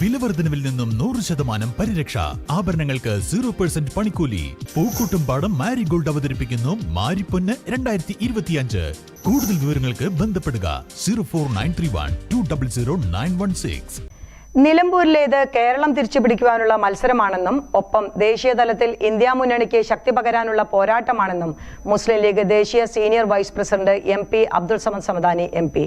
വിലവർദ്ധനവിൽ നിന്നും നൂറ് ശതമാനം പരിരക്ഷ. ആഭരണങ്ങൾക്ക് സീറോ പെർസെന്റ് പണിക്കൂലി. പൂക്കൂട്ടുംപാടം മാരിഗോൾഡ് അവതരിപ്പിക്കുന്നു മാരിപ്പൊന്ന് രണ്ടായിരത്തി ഇരുപത്തിയഞ്ച് കൂടുതൽ വിവരങ്ങൾക്ക് ബന്ധപ്പെടുക zero four nine three one two double zero nine one six. നിലമ്പൂരിലേത് Keralam തിരിച്ചുപിടിക്കുവാനുള്ള മത്സരമാണെന്നും ഒപ്പം ദേശീയതലത്തിൽ ഇന്ത്യ മുന്നണിക്ക് ശക്തി പകരാനുള്ള പോരാട്ടമാണെന്നും മുസ്ലിം ലീഗ് ദേശീയ senior vice president M P Abdul Samad Samadani M P.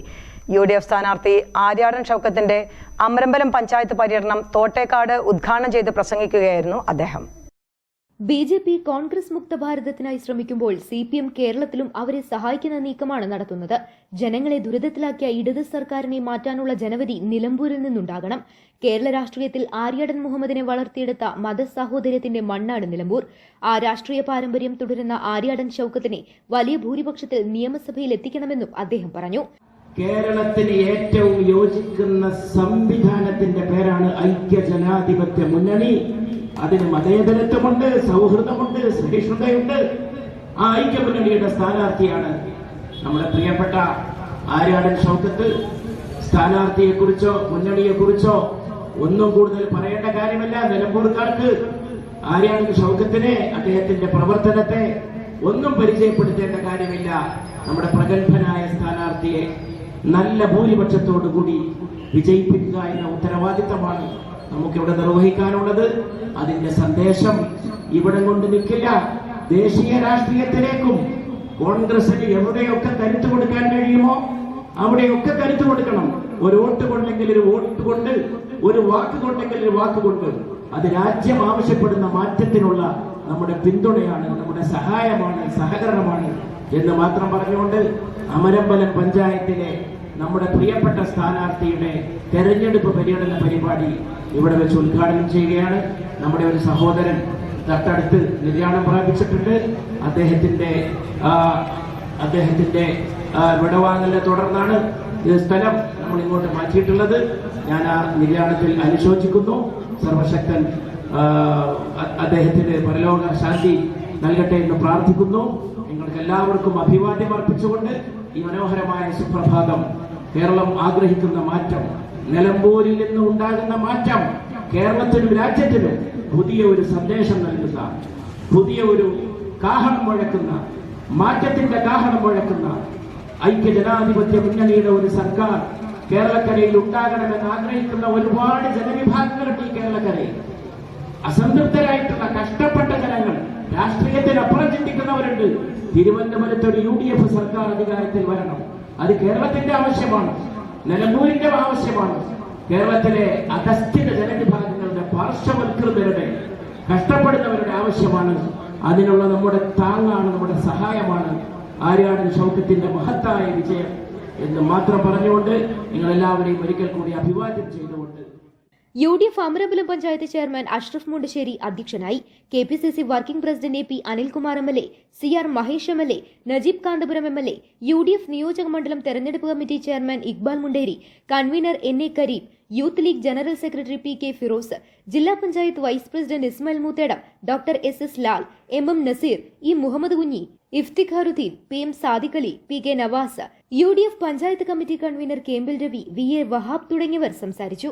U D F സ്ഥാനാർത്ഥി ആര്യാടൻ ഷൗക്കത്തിന്റെ അമരമ്പലം പഞ്ചായത്ത് പര്യടനം തോട്ടേക്കാട് ഉദ്ഘാടനം ചെയ്ത് പ്രസംഗിക്കുകയായിരുന്നു അദ്ദേഹം. ബി ജെ പി കോൺഗ്രസ് മുക്ത ഭാരതത്തിനായി ശ്രമിക്കുമ്പോൾ സി പി എം കേരളത്തിലും അവരെ സഹായിക്കുന്ന നീക്കമാണ് നടത്തുന്നത്. ജനങ്ങളെ ദുരിതത്തിലാക്കിയ ഇടത് സർക്കാരിനെ മാറ്റാനുള്ള ജനവധി നിലമ്പൂരിൽ നിന്നുണ്ടാകണം. കേരള രാഷ്ട്രീയത്തിൽ ആര്യാടൻ മുഹമ്മദിനെ വളർത്തിയെടുത്ത മതസാഹോദര്യത്തിന്റെ മണ്ണാണ് നിലമ്പൂർ. ആ രാഷ്ട്രീയ പാരമ്പര്യം തുടരുന്ന ആര്യാടൻ ചൌക്കത്തിനെ വലിയ ഭൂരിപക്ഷത്തിൽ നിയമസഭയിൽ എത്തിക്കണമെന്നും അദ്ദേഹം പറഞ്ഞു. കേരളത്തിന് ഏറ്റവും യോജിക്കുന്ന സംവിധാനത്തിന്റെ പേരാണ് ഐക്യ ജനാധിപത്യ മുന്നണി. അതിന് മതേതരത്വമുണ്ട് സൗഹൃദമുണ്ട് സഹിഷ്ണുതയുണ്ട്. ആ ഐക്യ മുന്നണിയുടെ സ്ഥാനാർത്ഥിയാണ് നമ്മുടെ പ്രിയപ്പെട്ട ആര്യാടൻ ഷൗക്കത്ത്. സ്ഥാനാർത്ഥിയെ കുറിച്ചോ മുന്നണിയെ കുറിച്ചോ ഒന്നും കൂടുതൽ പറയേണ്ട കാര്യമല്ല. നിലമ്പൂർക്കാർക്ക് ആര്യാടൻ ഷൗക്കത്തിനെ അദ്ദേഹത്തിന്റെ പ്രവർത്തനത്തെ ഒന്നും പരിചയപ്പെടുത്തേണ്ട കാര്യമില്ല. നമ്മുടെ പ്രഗത്ഭനായ സ്ഥാനാർത്ഥിയെ നല്ല ഭൂരിപക്ഷത്തോടു കൂടി വിജയിപ്പിക്കുക എന്ന ഉത്തരവാദിത്തമാണ് നമുക്കിവിടെ നിർവഹിക്കാനുള്ളത്. അതിന്റെ സന്ദേശം ഇവിടെ കൊണ്ട് നിൽക്കില്ല. ദേശീയ രാഷ്ട്രീയത്തിലേക്കും കോൺഗ്രസിന് എവിടെയൊക്കെ കരുത്തു കൊടുക്കാൻ കഴിയുമോ അവിടെയൊക്കെ കരുത്തു കൊടുക്കണം. ഒരു വോട്ട് കൊണ്ടെങ്കിൽ ഒരു വോട്ട് കൊണ്ട് ഒരു വാക്ക് കൊണ്ടെങ്കിൽ ഒരു വാക്ക് കൊണ്ട്. അത് രാജ്യം ആവശ്യപ്പെടുന്ന മാറ്റത്തിനുള്ള നമ്മുടെ പിന്തുണയാണ് നമ്മുടെ സഹായമാണ് സഹകരണമാണ് എന്ന് മാത്രം പറഞ്ഞുകൊണ്ട് അമരമ്പലം പഞ്ചായത്തിലെ നമ്മുടെ പ്രിയപ്പെട്ട സ്ഥാനാർത്ഥിയുടെ തെരഞ്ഞെടുപ്പ് പര്യടന പരിപാടി ഇവിടെ വെച്ച് ഉദ്ഘാടനം ചെയ്യുകയാണ്. നമ്മുടെ ഒരു സഹോദരൻ തൊട്ടടുത്ത് നിര്യാണം പ്രാപിച്ചിട്ടുണ്ട്. അദ്ദേഹത്തിന്റെ അദ്ദേഹത്തിന്റെ വിടവാങ്ങലിനെ തുടർന്നാണ് സ്ഥലം നമ്മൾ ഇങ്ങോട്ട് മാറ്റിയിട്ടുള്ളത്. ഞാൻ ആ നിര്യാണത്തിൽ അനുശോചിക്കുന്നു. സർവശക്തൻ അദ്ദേഹത്തിന്റെ അദ്ദേഹത്തിന് പരലോക ശാന്തി നൽകട്ടെ എന്ന് പ്രാർത്ഥിക്കുന്നു. നിങ്ങൾക്ക് എല്ലാവർക്കും അഭിവാദ്യം അർപ്പിച്ചുകൊണ്ട് ഈ മനോഹരമായ സുപ്രഭാതം കേരളം ആഗ്രഹിക്കുന്ന മാറ്റം നിലമ്പൂരിൽ നിന്ന് ഉണ്ടാകുന്ന മാറ്റം കേരളത്തിനും രാജ്യത്തിനും പുതിയ ഒരു സന്ദേശം നൽകുന്ന പുതിയ ഒരു കാഹളം മുഴക്കുന്ന മാറ്റത്തിന്റെ കാഹണം മുഴക്കുന്ന ഐക്യ ജനാധിപത്യ മുന്നണിയുടെ ഒരു സർക്കാർ കേരളക്കരയിൽ ഉണ്ടാകണമെന്ന് ആഗ്രഹിക്കുന്ന ഒരുപാട് ജനവിഭാഗങ്ങളുണ്ട് ഈ കേരളക്കരയിൽ. രാഷ്ട്രീയത്തിനപ്പുറം ചിന്തിക്കുന്നവരുണ്ട് തിരുവനന്തപുരത്ത് ഒരു യു ഡി എഫ് സർക്കാർ അധികാരത്തിൽ വരണം. അത് കേരളത്തിന്റെ ആവശ്യമാണ്. നിലമ്പൂരിന്റെ ആവശ്യമാണ്. കേരളത്തിലെ അധസ്ഥിത ജനവിഭാഗങ്ങളുടെ പാർശ്വവൽകൃതരുടെ കഷ്ടപ്പെടുന്നവരുടെ ആവശ്യമാണ്. അതിനുള്ള നമ്മുടെ താങ്ങാണ് നമ്മുടെ സഹായമാണ് ആര്യാടൻ ശൗക്കത്തിന്റെ മഹത്തായ വിജയം എന്ന് മാത്രം പറഞ്ഞുകൊണ്ട് നിങ്ങളെല്ലാവരെയും ഒരിക്കൽ കൂടി അഭിവാദ്യം ചെയ്തുകൊണ്ട് U D F Amarambalam panchayat chairman Ashraf Mundassery അധ്യക്ഷനായി K P C C working president A P Anilkumar M L A C R Mahesh M L A Najeeb Kanthapuram M L A U D F നിയോജക മണ്ഡലം തെരഞ്ഞെടുപ്പ് committee chairman Iqbal Munderi convener N A Kareem youth league general secretary P K Firos ജില്ലാ panchayat vice president Ismail Moothedam doctor S S Lal M M Naseer E Muhammad Kunhi Iftikharuddin P M Sadiq Ali P K Nawas U D F panchayat committee convener Kempil Ravi V A Wahab തുടങ്ങിയവർ സംസാരിച്ചു.